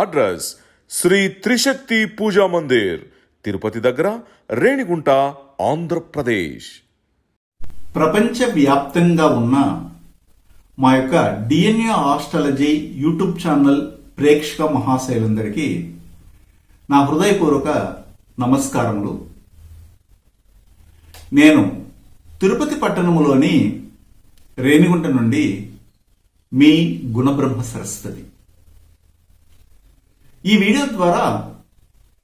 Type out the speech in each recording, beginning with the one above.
Address Shri Trishakti Puja Mandir Tirupati దగ్గర రేణిగుంట ఆంధ్రప్రదేశ్. ప్రపంచవ్యాప్తంగా ఉన్న మా యొక్క డిఎన్ఏ ఆస్ట్రాలజీ యూట్యూబ్ ఛానల్ ప్రేక్షక మహాశైలందరికీ నా హృదయపూర్వక నమస్కారములు. నేను తిరుపతి పట్టణములోని రేణిగుంట నుండి మీ గుణబ్రహ్మ సరస్వతి. ఈ వీడియో ద్వారా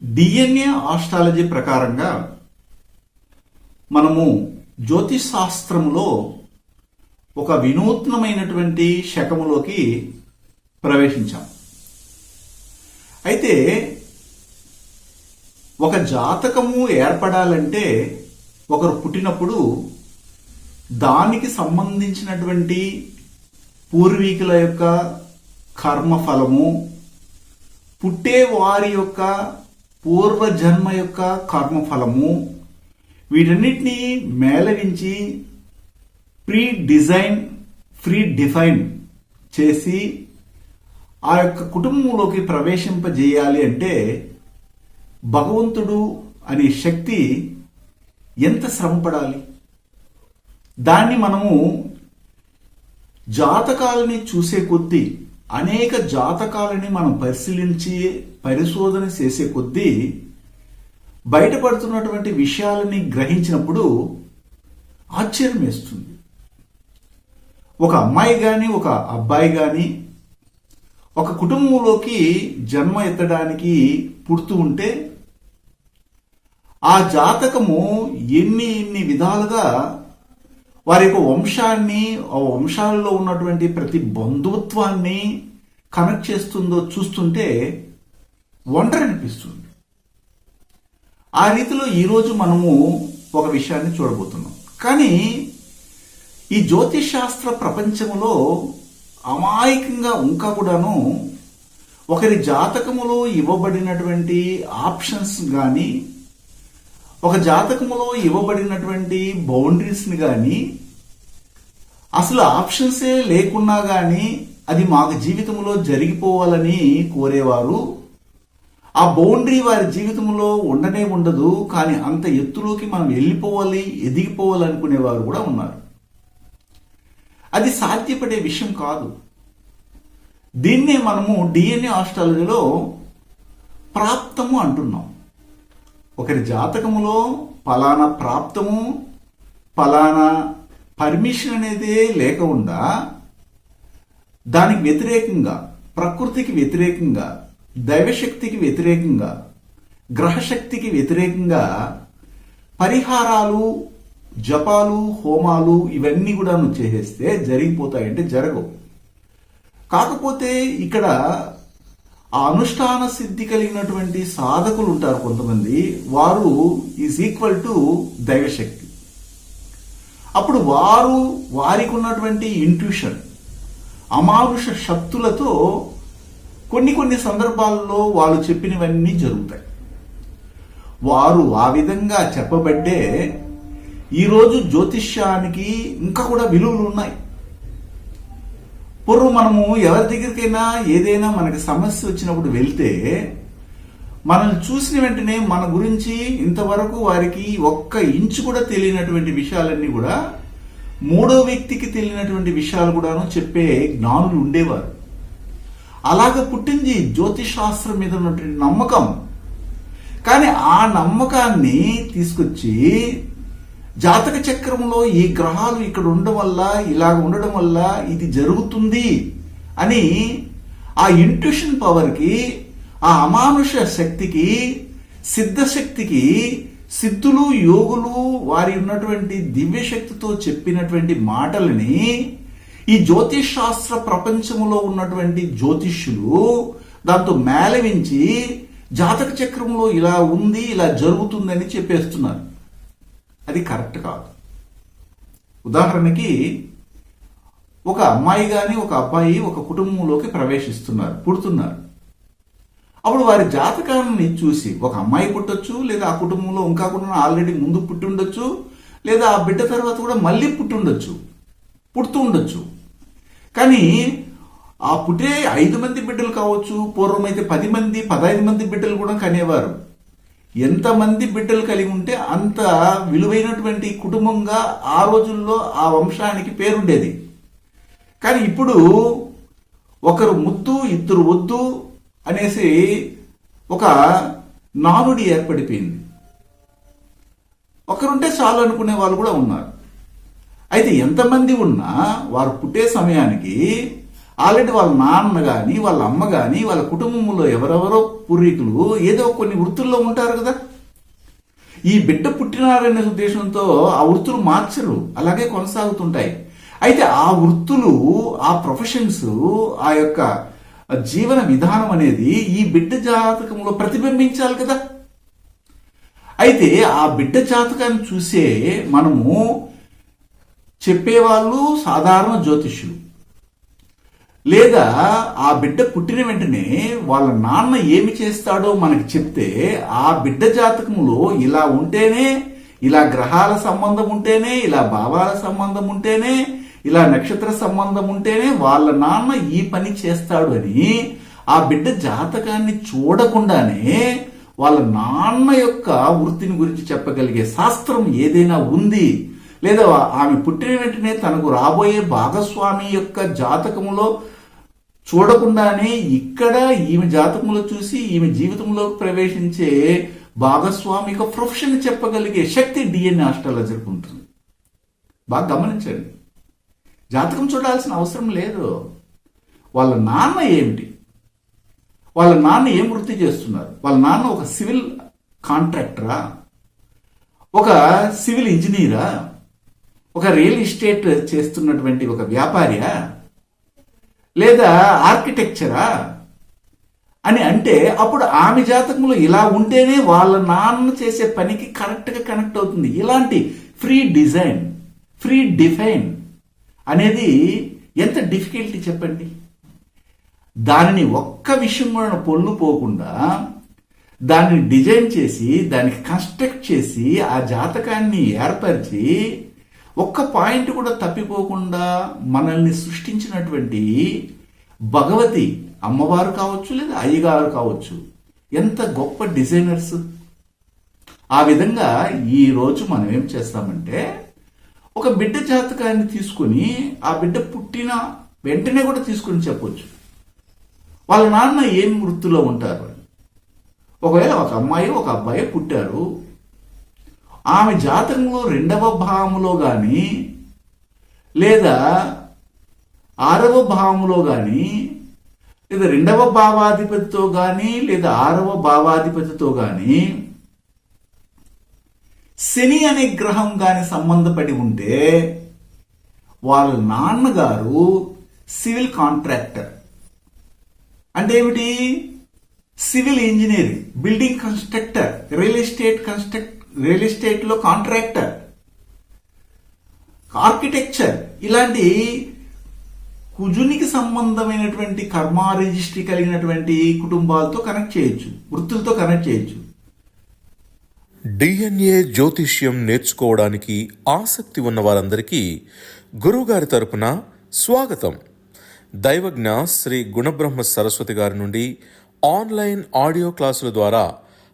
డిఎన్ఏ ఆస్ట్రాలజీ ప్రకారంగా మనము జ్యోతిష్ శాస్త్రంలో ఒక వినూత్నమైనటువంటి శకములోకి ప్రవేశించాం. అయితే ఒక జాతకము ఏర్పడాలంటే ఒకరు పుట్టినప్పుడు దానికి సంబంధించినటువంటి పూర్వీకుల యొక్క కర్మఫలము పుట్టే వారి యొక్క పూర్వజన్మ యొక్క కర్మఫలము వీటన్నిటినీ మేళవించి ప్రీ డిజైన్ ఫ్రీ డిఫైన్ చేసి ఆ యొక్క కుటుంబంలోకి ప్రవేశింపజేయాలి అంటే భగవంతుడు అనే శక్తి ఎంత శ్రమపడాలి? దాన్ని మనము జాతకాలని చూసే కొద్దీ అనేక జాతకాలని మనం పరిశీలించి పరిశోధన చేసే కొద్దీ బయటపడుతున్నటువంటి విషయాలని గ్రహించినప్పుడు ఆశ్చర్యం వేస్తుంది. ఒక అమ్మాయి కానీ ఒక అబ్బాయి కానీ ఒక కుటుంబంలోకి జన్మ ఎత్తడానికి పుడుతూ ఉంటే ఆ జాతకము ఎన్ని ఎన్ని విధాలుగా వారి యొక్క వంశాన్ని ఆ వంశాలలో ఉన్నటువంటి ప్రతి బంధుత్వాన్ని కనెక్ట్ చేస్తుందో చూస్తుంటే వండర్ అనిపిస్తుంది. ఆ రీతిలో ఈరోజు మనము ఒక విషయాన్ని చూడబోతున్నాం. కానీ ఈ జ్యోతిష్ శాస్త్ర ప్రపంచంలో అమాయకంగా ఇంకా కూడాను ఒకరి జాతకములో ఇవ్వబడినటువంటి ఆప్షన్స్ కానీ ఒక జాతకములో ఇవ్వబడినటువంటి బౌండరీస్ని కానీ అసలు ఆప్షన్సే లేకున్నా కానీ అది మాకు జీవితంలో జరిగిపోవాలని కోరేవారు. ఆ బౌండరీ వారి జీవితంలో ఉండనే ఉండదు కానీ అంత ఎత్తులోకి మనం వెళ్ళిపోవాలి ఎదిగిపోవాలి అనుకునేవారు కూడా ఉన్నారు. అది సాధ్యపడే విషయం కాదు. దీన్నే మనము డిఎన్ఏ ఆస్ట్రాలజీలో ప్రాప్తము అంటున్నాం. ఒకరి జాతకములో ఫలానా ప్రాప్తము ఫలానా పర్మిషన్ అనేది లేకుండా దానికి వ్యతిరేకంగా ప్రకృతికి వ్యతిరేకంగా దైవశక్తికి వ్యతిరేకంగా గ్రహశక్తికి వ్యతిరేకంగా పరిహారాలు జపాలు హోమాలు ఇవన్నీ కూడా నువ్వు చేసేస్తే జరిగిపోతాయంటే జరగవు. కాకపోతే ఇక్కడ ఆ అనుష్ఠాన సిద్ధి కలిగినటువంటి సాధకులు ఉంటారు కొంతమంది. వారు ఈజ్ ఈక్వల్ టు దైవశక్తి. అప్పుడు వారు వారికి ఉన్నటువంటి ఇంట్యూషన్ అమానుష శక్తులతో కొన్ని కొన్ని సందర్భాల్లో వాళ్ళు చెప్పినవన్నీ జరుగుతాయి. వారు ఆ విధంగా చెప్పబట్టే ఈరోజు జ్యోతిష్యానికి ఇంకా కూడా విలువలు ఉన్నాయి. పూర్వం మనము ఎవరి దగ్గరికైనా ఏదైనా మనకి సమస్య వచ్చినప్పుడు వెళ్తే మనల్ని చూసిన వెంటనే మన గురించి ఇంతవరకు వారికి ఒక్క ఇంచు కూడా తెలియనటువంటి విషయాలన్నీ కూడా మూడో వ్యక్తికి తెలియనటువంటి విషయాలు కూడాను చెప్పే జ్ఞానులు ఉండేవారు. అలాగ పుట్టింది జ్యోతిష్ శాస్త్రం మీద ఉన్నటువంటి నమ్మకం. కానీ ఆ నమ్మకాన్ని తీసుకొచ్చి జాతక చక్రంలో ఈ గ్రహాలు ఇక్కడ ఉండడం వల్ల ఇలా ఉండడం వల్ల ఇది జరుగుతుంది అని ఆ ఇంట్యూషన్ పవర్కి ఆ అమానుష శక్తికి సిద్ధశక్తికి సిద్ధులు యోగులు వారి ఉన్నటువంటి దివ్యశక్తితో చెప్పినటువంటి మాటలని ఈ జ్యోతిష్ శాస్త్ర ప్రపంచంలో ఉన్నటువంటి జ్యోతిష్యులు దాంతో మేళవించి జాతక చక్రంలో ఇలా ఉంది ఇలా జరుగుతుందని చెప్పేస్తున్నారు. అది కరెక్ట్ కాదు. ఉదాహరణకి ఒక అమ్మాయి కానీ ఒక అబ్బాయి ఒక కుటుంబంలోకి ప్రవేశిస్తున్నారు పుడుతున్నారు. అప్పుడు వారి జాతకాన్ని చూసి ఒక అమ్మాయి పుట్టొచ్చు లేదా ఆ కుటుంబంలో ఇంకా కూడా ఆల్రెడీ ముందు పుట్టి ఉండొచ్చు లేదా ఆ బిడ్డ తర్వాత కూడా మళ్ళీ పుట్టి ఉండొచ్చు పుడుతూ ఉండొచ్చు. కానీ ఆ పుట్టే ఐదు మంది బిడ్డలు కావచ్చు పూర్వం అయితే పది మంది పదహైదు మంది బిడ్డలు కూడా కనేవారు. ఎంతమంది బిడ్డలు కలిగి ఉంటే అంత విలువైనటువంటి కుటుంబంగా ఆ రోజుల్లో ఆ వంశానికి పేరుండేది. కానీ ఇప్పుడు ఒకరు ముద్దు ఇద్దరు వద్దు అనేసి ఒక నానుడి ఏర్పడిపోయింది. ఒకరుంటే చాలు అనుకునే వాళ్ళు కూడా ఉన్నారు. అయితే ఎంతమంది ఉన్నా వారు పుట్టే సమయానికి ఆల్రెడీ వాళ్ళ నాన్న కానీ వాళ్ళ అమ్మ కానీ వాళ్ళ కుటుంబంలో ఎవరెవరో పూర్వీకులు ఏదో కొన్ని వృత్తుల్లో ఉంటారు కదా. ఈ బిడ్డ పుట్టినారనే ఉద్దేశంతో ఆ వృత్తులు మార్చరు అలాగే కొనసాగుతుంటాయి. అయితే ఆ వృత్తులు ఆ ప్రొఫెషన్స్ ఆ యొక్క జీవన విధానం అనేది ఈ బిడ్డ జాతకంలో ప్రతిబింబించాలి కదా. అయితే ఆ బిడ్డ జాతకాన్ని చూసే మనము చెప్పేవాళ్ళు సాధారణ జ్యోతిష్యులు. లేదా ఆ బిడ్డ పుట్టిన వెంటనే వాళ్ళ నాన్న ఏమి చేస్తాడో మనకి చెప్తే ఆ బిడ్డ జాతకంలో ఇలా ఉంటేనే ఇలా గ్రహాల సంబంధం ఉంటేనే ఇలా భావాల సంబంధం ఉంటేనే ఇలా నక్షత్ర సంబంధం ఉంటేనే వాళ్ళ నాన్న ఈ పని చేస్తాడు అని ఆ బిడ్డ జాతకాన్ని చూడకుండానే వాళ్ళ నాన్న యొక్క వృత్తిని గురించి చెప్పగలిగే శాస్త్రం ఏదైనా ఉంది. లేదా ఆమె పుట్టిన వెంటనే తనకు రాబోయే భాగస్వామి యొక్క జాతకములో చూడకుండానే ఇక్కడ ఈమె జాతకంలో చూసి ఈమె జీవితంలో ప్రవేశించే భాగస్వామిక ప్రొఫెషన్ చెప్పగలిగే శక్తి డిఎన్ఏ ఆస్ట్రాలజర్కి ఉంటుంది. బాగా గమనించండి. జాతకం చూడాల్సిన అవసరం లేదు. వాళ్ళ నాన్న ఏమిటి? వాళ్ళ నాన్న ఏం వృత్తి చేస్తున్నారు? వాళ్ళ నాన్న ఒక సివిల్ కాంట్రాక్టరా? ఒక సివిల్ ఇంజనీరా? ఒక రియల్ ఎస్టేట్ చేస్తున్నటువంటి ఒక వ్యాపారియా? లేదా ఆర్కిటెక్చరా? అని అంటే అప్పుడు ఆమె జాతకంలో ఇలా ఉంటేనే వాళ్ళ నాన్న చేసే పనికి కరెక్ట్గా కనెక్ట్ అవుతుంది. ఇలాంటి ఫ్రీ డిజైన్ ఫ్రీ డిఫైన్ అనేది ఎంత డిఫికల్టీ చెప్పండి? దానిని ఒక్క విషయం కూడా పొల్లు పోకుండా దాన్ని డిజైన్ చేసి దానికి కన్స్ట్రక్ట్ చేసి ఆ జాతకాన్ని ఏర్పరిచి ఒక్క పాయింట్ కూడా తప్పిపోకుండా మనల్ని సృష్టించినటువంటి భగవతి అమ్మవారు కావచ్చు లేదా అయ్యగారు కావచ్చు ఎంత గొప్ప డిజైనర్స్. ఆ విధంగా ఈ రోజు మనం ఏం చేస్తామంటే ఒక బిడ్డ జాతకాన్ని తీసుకొని ఆ బిడ్డ పుట్టిన వెంటనే కూడా తీసుకొని చెప్పొచ్చు. వాళ్ళ నాన్న ఏం వృత్తిలో ఉంటారు? ఒకవేళ ఒక అమ్మాయి ఒక అబ్బాయి పుట్టారు ఆమె జాతకంలో రెండవ భావములో కానీ లేదా ఆరవ భావములో కానీ లేదా రెండవ భావాధిపతితో కానీ లేదా ఆరవ భావాధిపతితో కానీ శని అనే గ్రహం కానీ సంబంధపడి ఉంటే వాళ్ళ నాన్నగారు సివిల్ కాంట్రాక్టర్. అంటే ఏమిటి? Civil engineering building constructor real estate construct real ఎస్టేట్లో కాంట్రాక్టర్ ఆర్కిటెక్చర్ ఇలాంటి కుజునికి సంబంధమైనటువంటి కర్మ రిజిస్ట్రీ కలిగినటువంటి కుటుంబాలతో కనెక్ట్ చేయొచ్చు వృత్తులతో కనెక్ట్ చేయొచ్చు. డిఎన్ఏ జ్యోతిష్యం నేర్చుకోవడానికి ఆసక్తి ఉన్న వారందరికీ గురువుగారి తరపున స్వాగతం. దైవజ్ఞ శ్రీ గుణబ్రహ్మ సరస్వతి గారి నుండి ఆన్లైన్ ఆడియో క్లాసుల ద్వారా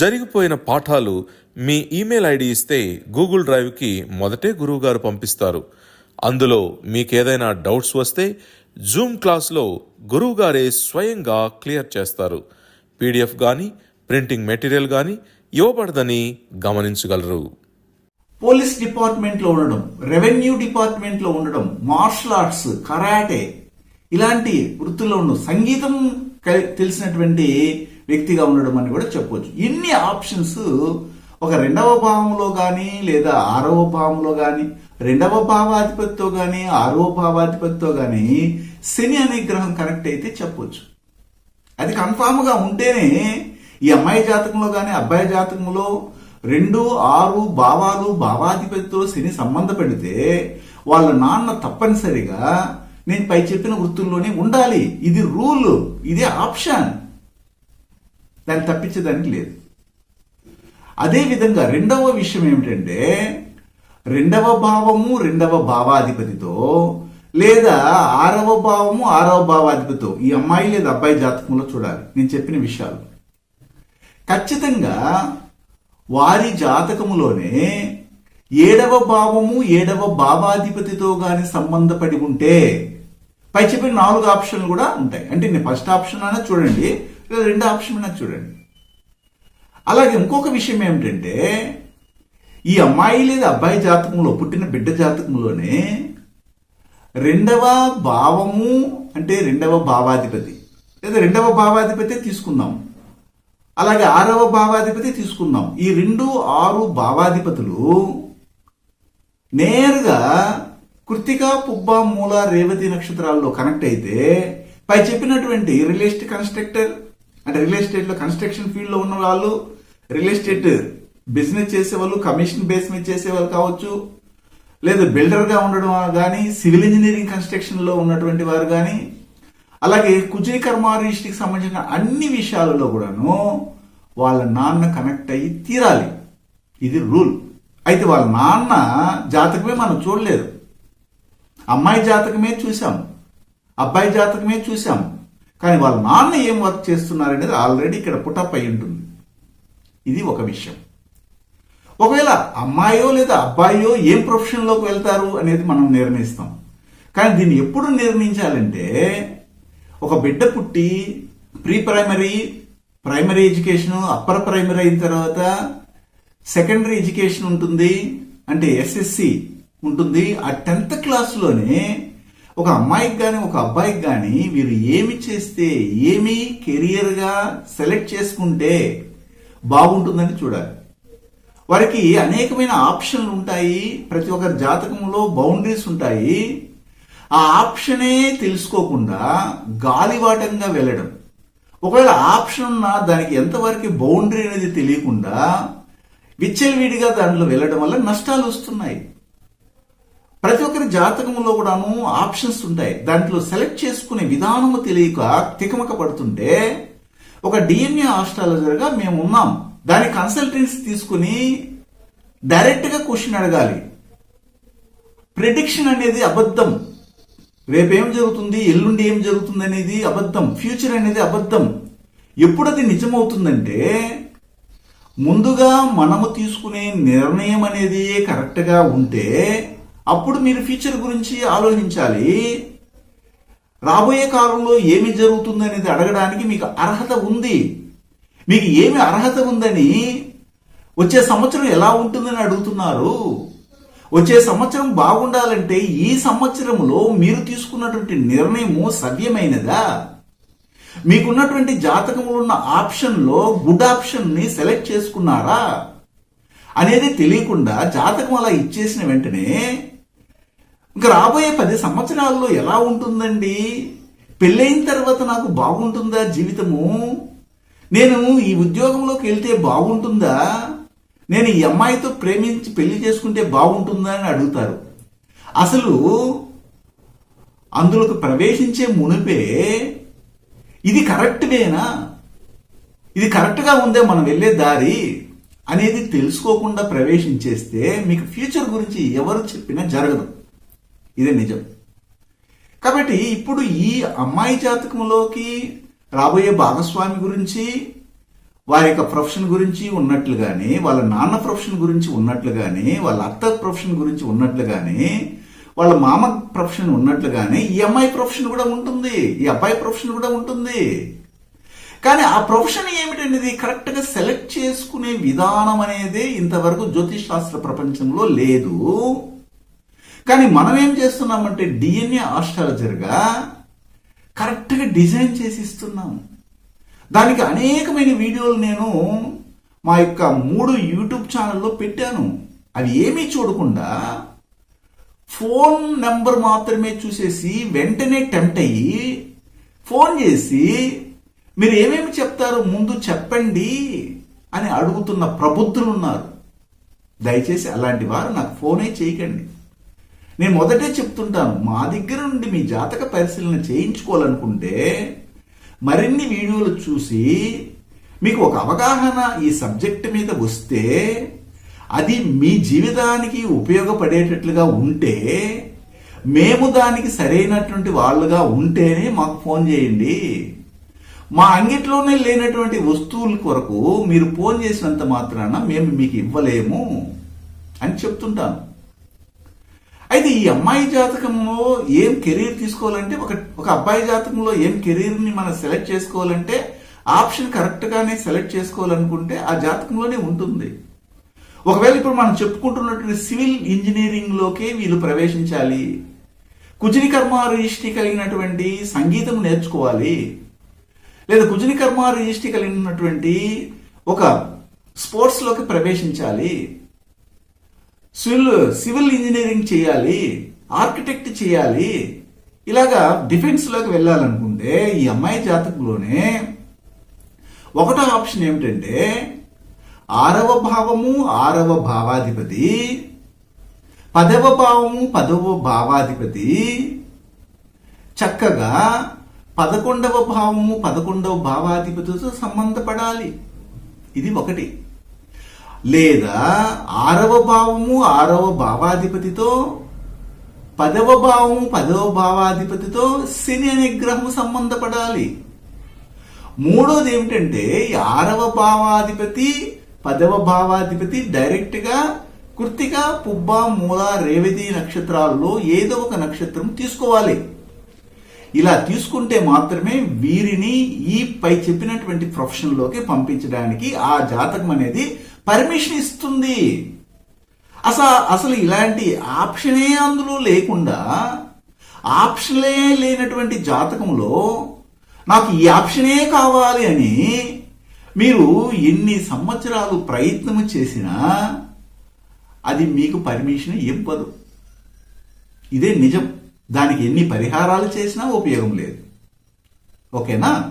జరిగిపోయిన పాఠాలు మీ ఈమెయిల్ ఐడి ఇస్తే గూగుల్ డ్రైవ్కి మొదటే గురువుగారు పంపిస్తారు. అందులో మీకేదైనా డౌట్స్ వస్తే జూమ్ క్లాస్లో గురువుగారే స్వయంగా క్లియర్ చేస్తారు. పీడిఎఫ్ కానీ ప్రింటింగ్ మెటీరియల్ కానీ ఇవ్వబడదని గమనించగలరు. పోలీస్ డిపార్ట్మెంట్లో ఉండడం రెవెన్యూ డిపార్ట్మెంట్లో ఉండడం మార్షల్ ఆర్ట్స్ కరాటే ఇలాంటి వృత్తుల్లో ఉండడం సంగీతం తెలిసినటువంటి వ్యక్తిగా ఉండడం అని కూడా చెప్పొచ్చు. ఇన్ని ఆప్షన్స్ ఒక రెండవ భావంలో కానీ లేదా ఆరవ భావంలో కానీ రెండవ భావాధిపతితో కానీ ఆరవ భావాధిపతితో కానీ శని అనే గ్రహం కనెక్ట్ అయితే చెప్పొచ్చు. అది కన్ఫామ్గా ఉంటేనే ఈ అమ్మాయి జాతకంలో కానీ అబ్బాయి జాతకంలో రెండు ఆరు భావాలు భావాధిపతితో శని సంబంధ పెడితే వాళ్ళ నాన్న తప్పనిసరిగా నేను పై చెప్పిన వృత్తుల్లోనే ఉండాలి. ఇది రూల్ ఇదే ఆప్షన్. దాన్ని తప్పించేదానికి లేదు. అదేవిధంగా రెండవ విషయం ఏమిటంటే రెండవ భావము రెండవ భావాధిపతితో లేదా ఆరవ భావము ఆరవ భావాధిపతితో ఈ అమ్మాయి లేదా అబ్బాయి జాతకంలో చూడాలి. నేను చెప్పిన విషయాలు. ఖచ్చితంగా వారి జాతకములోనే ఏడవ భావము ఏడవ భావాధిపతితో కానీ సంబంధపడి ఉంటే పై చెప్పిన నాలుగు ఆప్షన్లు కూడా ఉంటాయి. అంటే నేను ఫస్ట్ ఆప్షన్ అయినా చూడండి. లేదా రెండు ఆప్షన్ నాకు చూడండి. అలాగే ఇంకొక విషయం ఏమిటంటే ఈ అమ్మాయి లేదా అబ్బాయి జాతకంలో పుట్టిన బిడ్డ జాతకంలోనే రెండవ భావము అంటే రెండవ భావాధిపతి. లేదా రెండవ భావాధిపతి తీసుకుందాం. అలాగే ఆరవ భావాధిపతి తీసుకుందాం. ఈ రెండు ఆరు భావాధిపతులు నేరుగా కృతిక పుబ్బ మూల రేవతి నక్షత్రాల్లో కనెక్ట్ అయితే పై చెప్పినటువంటి రియలిస్ట్ కన్స్ట్రక్టర్ అంటే రియల్ ఎస్టేట్లో కన్స్ట్రక్షన్ ఫీల్డ్లో ఉన్న వాళ్ళు రియల్ ఎస్టేట్ బిజినెస్ చేసేవాళ్ళు కమిషన్ బేస్ మీద చేసేవాళ్ళు కావచ్చు లేదా బిల్డర్గా ఉండడం కానీ సివిల్ ఇంజనీరింగ్ కన్స్ట్రక్షన్లో ఉన్నటువంటి వారు కానీ అలాగే కుజీ కర్మారీష్టికి సంబంధించిన అన్ని విషయాలలో కూడాను వాళ్ళ నాన్న కనెక్ట్ అయ్యి తీరాలి. ఇది రూల్ అయితే వాళ్ళ నాన్న జాతకమే మనం చూడలేదు. అమ్మాయి జాతకమే చూసాం అబ్బాయి జాతకమే చూసాం కానీ వాళ్ళ నాన్న ఏం వర్క్ చేస్తున్నారనేది ఆల్రెడీ ఇక్కడ పుటప్ అయి ఉంటుంది. ఇది ఒక విషయం. ఒకవేళ అమ్మాయో లేదా అబ్బాయో ఏం ప్రొఫెషన్లోకి వెళ్తారు అనేది మనం నిర్ణయిస్తాం. కానీ దీన్ని ఎప్పుడు నిర్ణయించాలంటే ఒక బిడ్డ పుట్టి pre primary primary education upper primary అయిన తర్వాత సెకండరీ ఎడ్యుకేషన్ ఉంటుంది అంటే ఎస్ఎస్సి ఉంటుంది. ఆ టెన్త్ క్లాస్లోనే ఒక అమ్మాయికి కానీ ఒక అబ్బాయికి కానీ వీరు ఏమి చేస్తే ఏమి కెరియర్గా సెలెక్ట్ చేసుకుంటే బాగుంటుందని చూడాలి. వారికి అనేకమైన ఆప్షన్లు ఉంటాయి. ప్రతి ఒక్కరి జాతకంలో బౌండరీస్ ఉంటాయి. ఆ ఆప్షనే తెలుసుకోకుండా గాలివాటంగా వెళ్ళడం. ఒకవేళ ఆప్షన్ ఉన్నా దానికి ఎంతవరకు బౌండరీ అనేది తెలియకుండా విచ్చలవిడిగా దాంట్లో వెళ్ళడం వల్ల నష్టాలు వస్తున్నాయి. ప్రతి ఒక్కరి జాతకంలో కూడాను ఆప్షన్స్ ఉంటాయి. దాంట్లో సెలెక్ట్ చేసుకునే విధానము తెలియక తికమక పడుతుంటే ఒక డిఎన్ఏ ఆస్ట్రాలజర్గా మేము ఉన్నాం. దాని కన్సల్టెన్సీ తీసుకుని డైరెక్ట్గా క్వశ్చన్ అడగాలి. ప్రిడిక్షన్ అనేది అబద్ధం. రేపేం జరుగుతుంది ఎల్లుండి ఏం జరుగుతుంది అనేది అబద్ధం. ఫ్యూచర్ అనేది అబద్ధం. ఎప్పుడు అది నిజమవుతుందంటే ముందుగా మనము తీసుకునే నిర్ణయం అనేది కరెక్ట్గా ఉంటే అప్పుడు మీరు ఫ్యూచర్ గురించి ఆలోచించాలి. రాబోయే కాలంలో ఏమి జరుగుతుంది అనేది అడగడానికి మీకు అర్హత ఉంది. మీకు ఏమి అర్హత ఉందని వచ్చే సంవత్సరం ఎలా ఉంటుందని అడుగుతున్నారు. వచ్చే సంవత్సరం బాగుండాలంటే ఈ సంవత్సరంలో మీరు తీసుకున్నటువంటి నిర్ణయము సవ్యమైనదా? మీకున్నటువంటి జాతకంలో ఉన్న ఆప్షన్లో గుడ్ ఆప్షన్ని సెలెక్ట్ చేసుకున్నారా? అనేది తెలియకుండా జాతకం అలా ఇచ్చేసిన వెంటనే ఇంకా రాబోయే పది సంవత్సరాల్లో ఎలా ఉంటుందండి? పెళ్ళైన తర్వాత నాకు బాగుంటుందా జీవితము? నేను ఈ ఉద్యోగంలోకి వెళ్తే బాగుంటుందా? నేను ఈ అమ్మాయితో ప్రేమించి పెళ్ళి చేసుకుంటే బాగుంటుందా అని అడుగుతారు. అసలు అందులోకి ప్రవేశించే మునిపే ఇది కరెక్ట్వేనా? ఇది కరెక్ట్గా ఉందే మనం వెళ్ళే దారి అనేది తెలుసుకోకుండా ప్రవేశించేస్తే మీకు ఫ్యూచర్ గురించి ఎవరు చెప్పినా జరగదు. ఇదే నిజం. కాబట్టి ఇప్పుడు ఈ అమ్మాయి జాతకంలోకి రాబోయే భాగస్వామి గురించి వారి యొక్క ప్రొఫెషన్ గురించి ఉన్నట్లుగానే వాళ్ళ నాన్న ప్రొఫెషన్ గురించి ఉన్నట్లుగానే వాళ్ళ అత్త ప్రొఫెషన్ గురించి ఉన్నట్లుగానే వాళ్ళ మామ ప్రొఫెషన్ ఉన్నట్లుగానే ఈ అమ్మాయి ప్రొఫెషన్ కూడా ఉంటుంది. ఈ అబ్బాయి ప్రొఫెషన్ కూడా ఉంటుంది. కానీ ఆ ప్రొఫెషన్ ఏమిటనేది కరెక్ట్గా సెలెక్ట్ చేసుకునే విధానం అనేది ఇంతవరకు జ్యోతిష్ శాస్త్ర ప్రపంచంలో లేదు. కానీ మనం ఏం చేస్తున్నామంటే డిఎన్ఏ ఆస్ట్రాలజర్గా కరెక్ట్గా డిజైన్ చేసి ఇస్తున్నాం దానికి అనేకమైన వీడియోలు నేను మా యొక్క మూడు యూట్యూబ్ ఛానల్లో పెట్టాను. అవి ఏమీ చూడకుండా ఫోన్ నెంబర్ మాత్రమే చూసేసి వెంటనే టెంప్ట్ అయ్యి ఫోన్ చేసి మీరు ఏమేమి చెప్తారో ముందు చెప్పండి అని అడుగుతున్న ప్రబుద్ధులు ఉన్నారు దయచేసి అలాంటి వారు నాకు ఫోనే చేయకండి. నేను మొదటే చెప్తుంటాను మా దగ్గర నుండి మీ జాతక పరిశీలన చేయించుకోవాలనుకుంటే మరిన్ని వీడియోలు చూసి మీకు ఒక అవగాహన ఈ సబ్జెక్ట్ మీద వస్తే అది మీ జీవితానికి ఉపయోగపడేటట్లుగా ఉంటే మేము దానికి సరైనటువంటి వాళ్ళుగా ఉంటేనే మాకు ఫోన్ చేయండి. మా అంగిట్లోనే లేనటువంటి వస్తువుల కొరకు మీరు ఫోన్ చేసినంత మాత్రాన మేము మీకు ఇవ్వలేము అని చెప్తుంటాను. అయితే ఈ అమ్మాయి జాతకంలో ఏం కెరీర్ తీసుకోవాలంటే ఒక ఒక అబ్బాయి జాతకంలో ఏం కెరీర్ని మనం సెలెక్ట్ చేసుకోవాలంటే ఆప్షన్ కరెక్ట్గానే సెలెక్ట్ చేసుకోవాలనుకుంటే ఆ జాతకంలోనే ఉంటుంది. ఒకవేళ ఇప్పుడు మనం చెప్పుకుంటున్నటువంటి సివిల్ ఇంజనీరింగ్లోకే వీళ్ళు ప్రవేశించాలి కుజని కర్మ రిజిస్ట్రీ కలిగినటువంటి సంగీతం నేర్చుకోవాలి లేదా కుజని కర్మ రిజిస్ట్రీ కలిగినటువంటి ఒక స్పోర్ట్స్లోకి ప్రవేశించాలి సివిల్ సివిల్ ఇంజనీరింగ్ చేయాలి ఆర్కిటెక్ట్ చేయాలి. ఇలాగా డిఫెన్స్లోకి వెళ్ళాలనుకుంటే ఈ అమ్మాయి జాతకంలోనే ఒకటో ఆప్షన్ ఏమిటంటే ఆరవ భావము ఆరవ భావాధిపతి పదవ భావము పదవ భావాధిపతి. చక్కగా పదకొండవ భావము పదకొండవ భావాధిపతితో సంబంధపడాలి. ఇది ఒకటి. లేదా ఆరవ భావము ఆరవ భావాధిపతితో పదవ భావము పదవ భావాధిపతితో శని అనే గ్రహము సంబంధపడాలి. మూడోది ఏమిటంటే ఆరవ భావాధిపతి పదవ భావాధిపతి డైరెక్ట్గా కృత్తిక పుబ్బ మూల రేవతి నక్షత్రాల్లో ఏదో ఒక నక్షత్రం తీసుకోవాలి. ఇలా తీసుకుంటే మాత్రమే వీరిని ఈ పై చెప్పినటువంటి ప్రొఫెషన్లోకి పంపించడానికి ఆ జాతకం అనేది పర్మిషన్ ఇస్తుంది. అసలు అసలు ఇలాంటి ఆప్షనే అందులో లేకుండా ఆప్షనే లేనటువంటి జాతకంలో నాకు ఈ ఆప్షనే కావాలి అని మీరు ఎన్ని సంవత్సరాలు ప్రయత్నం చేసినా అది మీకు పర్మిషన్ ఇవ్వదు. ఇదే నిజం. దానికి ఎన్ని పరిహారాలు చేసినా ఉపయోగం లేదు. ఓకేనా?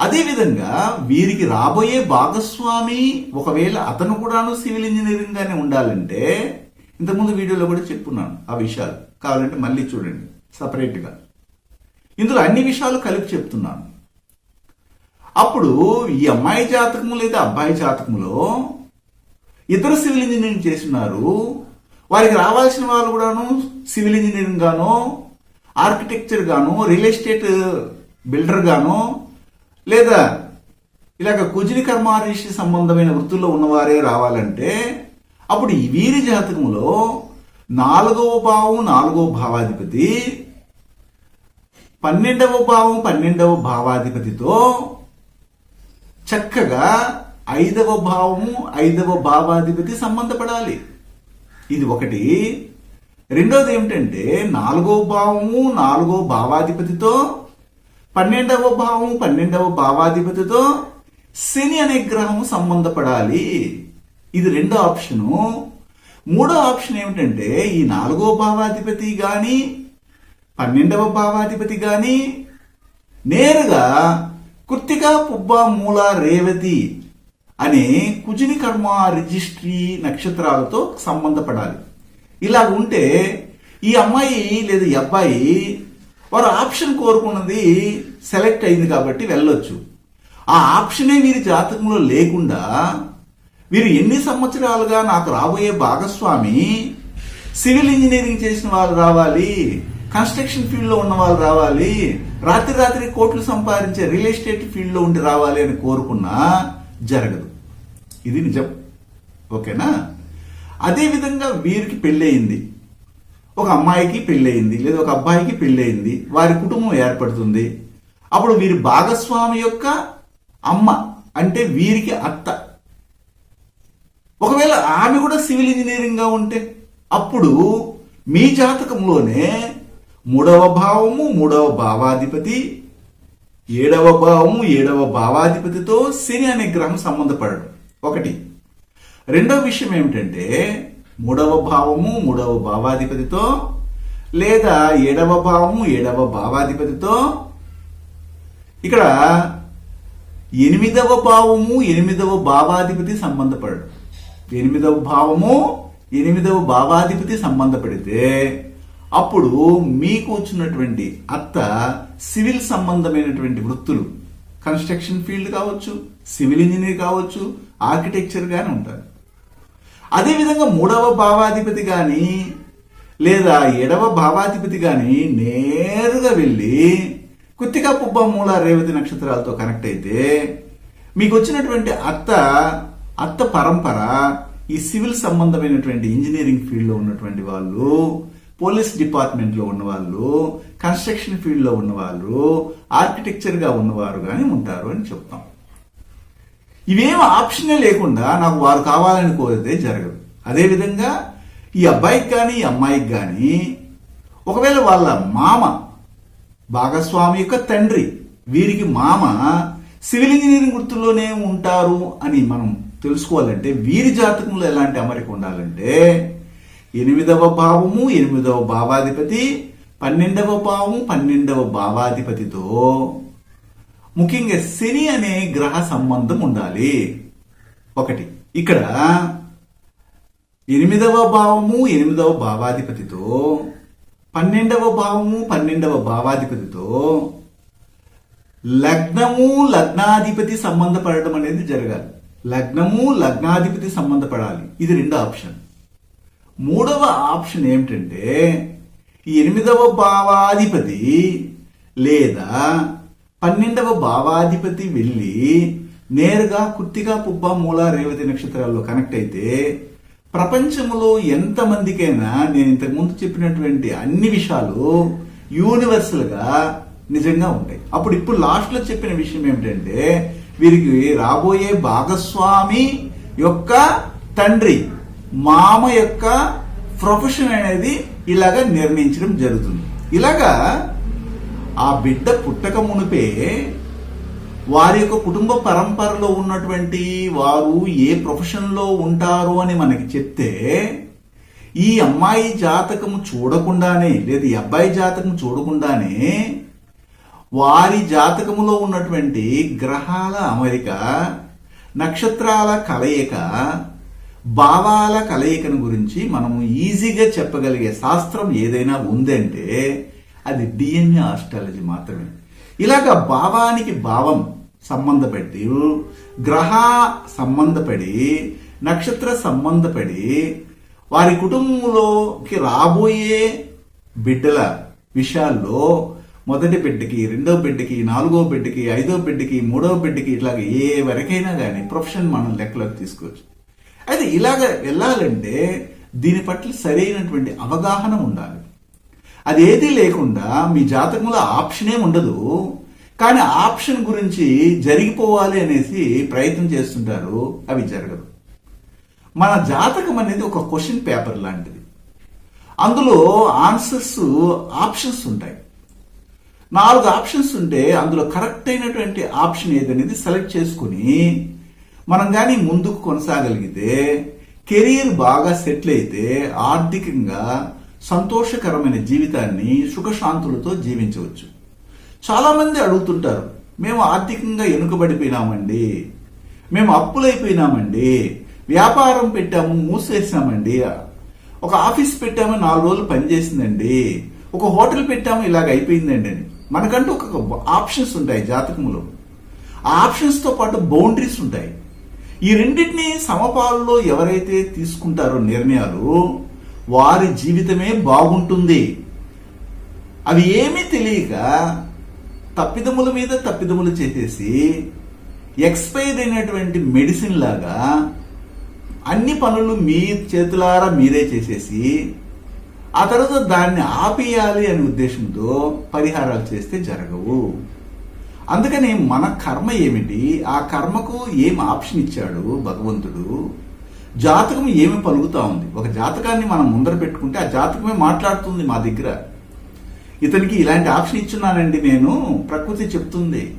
అదేవిధంగా వీరికి రాబోయే భాగస్వామి ఒకవేళ అతను కూడాను సివిల్ ఇంజనీరింగ్ గానే ఉండాలంటే ఇంతకుముందు వీడియోలో కూడా చెప్పున్నాను ఆ విషయాలు. కావాలంటే మళ్ళీ చూడండి సపరేట్గా. ఇందులో అన్ని విషయాలు కలిపి చెప్తున్నాను. అప్పుడు ఈ అమ్మాయి జాతకము లేదా అబ్బాయి జాతకంలో ఇద్దరు సివిల్ ఇంజనీరింగ్ చేస్తున్నారు. వారికి రావాల్సిన వాళ్ళు కూడాను సివిల్ ఇంజనీరింగ్ గాను ఆర్కిటెక్చర్ గాను రియల్ ఎస్టేట్ బిల్డర్ గాను లేదా ఇలాగ కుజిని కర్మారీషి సంబంధమైన వృత్తుల్లో ఉన్నవారే రావాలంటే అప్పుడు ఈ వీరి జాతకంలో నాలుగవ భావం నాలుగవ భావాధిపతి పన్నెండవ భావం పన్నెండవ భావాధిపతితో చక్కగా ఐదవ భావము ఐదవ భావాధిపతి సంబంధపడాలి. ఇది ఒకటి. రెండోది ఏమిటంటే నాలుగో భావము నాలుగో భావాధిపతితో పన్నెండవ భావం పన్నెండవ భావాధిపతితో శని అనే గ్రహము సంబంధపడాలి. ఇది రెండో ఆప్షను. మూడో ఆప్షన్ ఏమిటంటే ఈ నాలుగో భావాధిపతి గాని పన్నెండవ భావాధిపతి గాని నేరుగా కృత్తిక పుబ్బ మూల రేవతి అనే కుజిని కర్మ రిజిస్ట్రీ నక్షత్రాలతో సంబంధపడాలి. ఇలా ఉంటే ఈ అమ్మాయి లేదా ఈ అబ్బాయి వారు ఆప్షన్ కోరుకున్నది సెలెక్ట్ అయింది కాబట్టి వెళ్ళొచ్చు. ఆ ఆప్షనే వీరి జాతకంలో లేకుండా వీరు ఎన్ని సంవత్సరాలుగా నాకు రాబోయే భాగస్వామి సివిల్ ఇంజనీరింగ్ చేసిన వాళ్ళు రావాలి కన్స్ట్రక్షన్ ఫీల్డ్లో ఉన్న వాళ్ళు రావాలి రాత్రి రాత్రి కోట్లు సంపాదించే రియల్ ఎస్టేట్ ఫీల్డ్లో ఉండి రావాలి అని కోరుకున్నా జరగదు. ఇది నిజం. ఓకేనా? అదే విధంగా వీరికి పెళ్ళయింది. ఒక అమ్మాయికి పెళ్ళయింది లేదా ఒక అబ్బాయికి పెళ్ళయింది వారి కుటుంబం ఏర్పడుతుంది. అప్పుడు వీరి భాగస్వామి యొక్క అమ్మ అంటే వీరికి అత్త. ఒకవేళ ఆమె కూడా సివిల్ ఇంజనీరింగ్గా ఉంటే అప్పుడు మీ జాతకంలోనే మూడవ భావము మూడవ భావాధిపతి ఏడవ భావము ఏడవ భావాధిపతితో శని అనే గ్రహం సంబంధపడడం. ఒకటి. రెండవ విషయం ఏమిటంటే మూడవ భావము మూడవ భావాధిపతితో లేదా ఏడవ భావము ఏడవ భావాధిపతితో. ఇక్కడ ఎనిమిదవ భావము ఎనిమిదవ భావాధిపతి సంబంధపడడు. ఎనిమిదవ భావము ఎనిమిదవ భావాధిపతి సంబంధపడితే అప్పుడు మీకు వచ్చినటువంటి అత్త సివిల్ సంబంధమైనటువంటి వృత్తులు కన్స్ట్రక్షన్ ఫీల్డ్ కావచ్చు సివిల్ ఇంజనీర్ కావచ్చు ఆర్కిటెక్చర్ గాని ఉంటారు. అదేవిధంగా మూడవ భావాధిపతి కానీ లేదా ఏడవ భావాధిపతి కానీ నేరుగా వెళ్ళి కుత్తిగా పుబ్బ మూల రేవతి నక్షత్రాలతో కనెక్ట్ అయితే మీకు వచ్చినటువంటి అత్త అత్త పరంపర ఈ సివిల్ సంబంధమైనటువంటి ఇంజనీరింగ్ ఫీల్డ్లో ఉన్నటువంటి వాళ్ళు పోలీస్ డిపార్ట్మెంట్లో ఉన్నవాళ్ళు కన్స్ట్రక్షన్ ఫీల్డ్లో ఉన్నవాళ్ళు ఆర్కిటెక్చర్గా ఉన్నవారు కానీ ఉంటారు అని చెప్తాం. ఇవేం ఆప్షనే లేకుండా నాకు వారు కావాలని కోరితే జరగదు. అదేవిధంగా ఈ అబ్బాయికి కానీ ఈ అమ్మాయికి కానీ ఒకవేళ వాళ్ళ మామ భాగస్వామి యొక్క తండ్రి వీరికి మామ సివిల్ ఇంజనీరింగ్ వృత్తిలోనే ఉంటారు అని మనం తెలుసుకోవాలంటే వీరి జాతకంలో ఎలాంటి అమరిక ఉండాలంటే ఎనిమిదవ భావము ఎనిమిదవ భావాధిపతి పన్నెండవ భావము పన్నెండవ భావాధిపతితో ముఖ్యంగా శని అనే గ్రహ సంబంధం ఉండాలి. ఒకటి. ఇక్కడ ఎనిమిదవ భావము ఎనిమిదవ భావాధిపతితో పన్నెండవ భావము పన్నెండవ భావాధిపతితో లగ్నము లగ్నాధిపతి సంబంధపడటం అనేది జరగాలి. లగ్నము లగ్నాధిపతి సంబంధపడాలి. ఇది రెండో ఆప్షన్. మూడవ ఆప్షన్ ఏమిటంటే ఎనిమిదవ భావాధిపతి లేదా పన్నెండవ భావాధిపతి వెళ్ళి నేరుగా కుర్తిగా పుబ్బ మూల రేవతి నక్షత్రాల్లో కనెక్ట్ అయితే ప్రపంచంలో ఎంతమందికైనా నేను ఇంతకు ముందు చెప్పినటువంటి అన్ని విషయాలు యూనివర్సల్గా నిజంగా ఉంటాయి. అప్పుడు ఇప్పుడు లాస్ట్లో చెప్పిన విషయం ఏమిటంటే వీరికి రాబోయే భాగస్వామి యొక్క తండ్రి మామ యొక్క ప్రొఫెషన్ అనేది ఇలాగా నిర్ణయించడం జరుగుతుంది. ఇలాగా ఆ బిడ్డ పుట్టక మునిపే వారి యొక్క కుటుంబ పరంపరలో ఉన్నటువంటి వారు ఏ ప్రొఫెషన్లో ఉంటారు అని మనకి చెప్తే ఈ అమ్మాయి జాతకము చూడకుండానే లేదా ఈ అబ్బాయి జాతకం చూడకుండానే వారి జాతకములో ఉన్నటువంటి గ్రహాల అమరిక నక్షత్రాల కలయిక భావాల కలయికను గురించి మనం ఈజీగా చెప్పగలిగే శాస్త్రం ఏదైనా ఉందంటే అది డిఎన్ఏ ఆస్ట్రాలజీ మాత్రమే. ఇలాగ భావానికి భావం సంబంధపడి గ్రహ సంబంధపడి నక్షత్ర సంబంధపడి వారి కుటుంబంలోకి రాబోయే బిడ్డల విషయాల్లో మొదటి బిడ్డకి రెండో బిడ్డకి నాలుగో బిడ్డకి ఐదో బిడ్డకి మూడో బిడ్డకి ఇట్లాగ ఏ వరకైనా కానీ ప్రొఫెషన్ మనం లెక్కలోకి తీసుకోవచ్చు. అయితే ఇలాగ వెళ్ళాలంటే దీని పట్ల సరైనటువంటి అవగాహన ఉండాలి. అది ఏదీ లేకుండా మీ జాతకంలో ఆప్షనే ఉండదు. కానీ ఆప్షన్ గురించి జరిగిపోవాలి అనేసి ప్రయత్నం చేస్తుంటారు. అవి జరగదు. మన జాతకం అనేది ఒక క్వశ్చన్ పేపర్ లాంటిది. అందులో ఆన్సర్స్ ఆప్షన్స్ ఉంటాయి. నాలుగు ఆప్షన్స్ ఉంటే అందులో కరెక్ట్ అయినటువంటి ఆప్షన్ ఏదనేది సెలెక్ట్ చేసుకుని మనం కానీ ముందుకు కొనసాగలిగితే కెరీర్ బాగా సెటిల్ అయితే ఆర్థికంగా సంతోషకరమైన జీవితాన్ని సుఖశాంతులతో జీవించవచ్చు. చాలామంది అడుగుతుంటారు మేము ఆర్థికంగా వెనుకబడిపోయినామండి మేము అప్పులైపోయినామండి వ్యాపారం పెట్టాము మూసేసామండి ఒక ఆఫీస్ పెట్టాము నాలుగు రోజులు పనిచేసిందండి ఒక హోటల్ పెట్టాము ఇలాగ అయిపోయిందండి అని. మనకంటూ ఒక ఆప్షన్స్ ఉంటాయి జాతకంలో. ఆ ఆప్షన్స్తో పాటు బౌండరీస్ ఉంటాయి. ఈ రెండింటిని సమపాలలో ఎవరైతే తీసుకుంటారో నిర్ణయాలు వారి జీవితమే బాగుంటుంది. అవి ఏమీ తెలియక తప్పిదముల మీద తప్పిదములు చేసేసి ఎక్స్పైర్ అయినటువంటి మెడిసిన్ లాగా అన్ని పనులు మీ చేతులారా మీరే చేసేసి ఆ తర్వాత దాన్ని ఆపేయాలి అనే ఉద్దేశంతో పరిహారాలు చేస్తే జరగవు. అందుకని మన కర్మ ఏమిటి? ఆ కర్మకు ఏం ఆప్షన్ ఇచ్చాడు భగవంతుడు? జాతకం ఏమి పలుకుతా ఉంది? ఒక జాతకాన్ని మనం ముందర పెట్టుకుంటే ఆ జాతకమే మాట్లాడుతుంది మా దగ్గర. ఇతనికి ఇలాంటి ఆప్షన్ ఇచ్చున్నానండి నేను ప్రకృతి చెప్తుంది.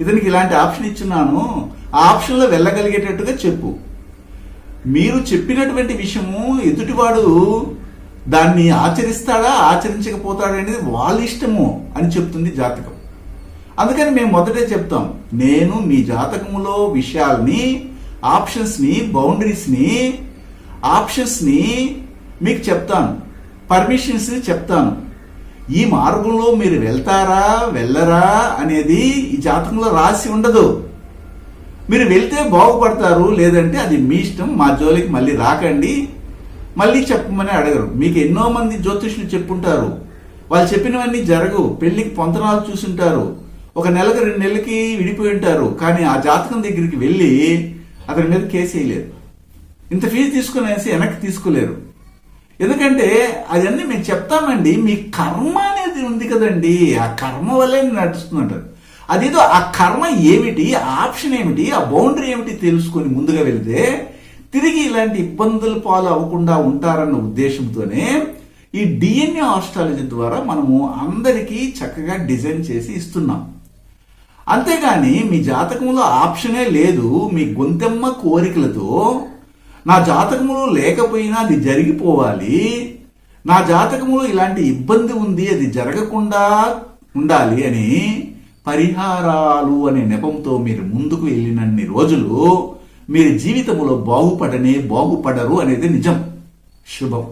ఇతనికి ఇలాంటి ఆప్షన్ ఇచ్చున్నాను ఆ ఆప్షన్లో వెళ్ళగలిగేటట్టుగా చెప్పు. మీరు చెప్పినటువంటి విషయము ఎదుటివాడు దాన్ని ఆచరిస్తాడా ఆచరించకపోతాడా అనేది వాళ్ళ ఇష్టము అని చెప్తుంది జాతకం. అందుకని మేము మొదటే చెప్తాం నేను మీ జాతకములో విషయాల్ని ఆప్షన్స్ని బౌండరీస్ని ఆప్షన్స్ని మీకు చెప్తాను. పర్మిషన్స్ని చెప్తాను. ఈ మార్గంలో మీరు వెళ్తారా వెళ్ళరా అనేది ఈ జాతకంలో రాసి ఉండదు. మీరు వెళ్తే బాగుపడతారు లేదంటే అది మీ ఇష్టం మా జోలికి మళ్ళీ రాకండి. మళ్ళీ చెప్పమని అడగరు. మీకు ఎన్నో మంది జ్యోతిష్యులు చెప్పుంటారు. వాళ్ళు చెప్పినవన్నీ జరగవు. పెళ్ళికి పొంతనాలు చూసుంటారు. ఒక నెలకు రెండు నెలలకి విడిపోయి ఉంటారు. కానీ ఆ జాతకం దగ్గరికి వెళ్ళి అతని మీద కేసు వేయలేదు. ఇంత ఫీజు తీసుకునేసి వెనక్కి తీసుకోలేరు. ఎందుకంటే అదన్నీ మేము చెప్తామండి మీ కర్మ అనేది ఉంది కదండి. ఆ కర్మ వల్లే నడుస్తుందంటారు. అదేదో ఆ కర్మ ఏమిటి ఆ ఆప్షన్ ఏమిటి ఆ బౌండరీ ఏమిటి తెలుసుకొని ముందుగా వెళితే తిరిగి ఇలాంటి ఇబ్బందులు పాలు అవ్వకుండా ఉంటారన్న ఉద్దేశంతోనే ఈ డిఎన్ఏ ఆస్ట్రాలజీ ద్వారా మనము అందరికీ చక్కగా డిజైన్ చేసి ఇస్తున్నాం. అంతేగాని మీ జాతకంలో ఆప్షనే లేదు. మీ గొంతెమ్మ కోరికలతో నా జాతకములో లేకపోయినా అది జరిగిపోవాలి. నా జాతకములో ఇలాంటి ఇబ్బంది ఉంది అది జరగకుండా ఉండాలి అని పరిహారాలు అనే నెపంతో మీరు ముందుకు వెళ్ళినన్ని రోజులు మీరు జీవితంలో బాగుపడనే బాగుపడరు అనేది నిజం. శుభం.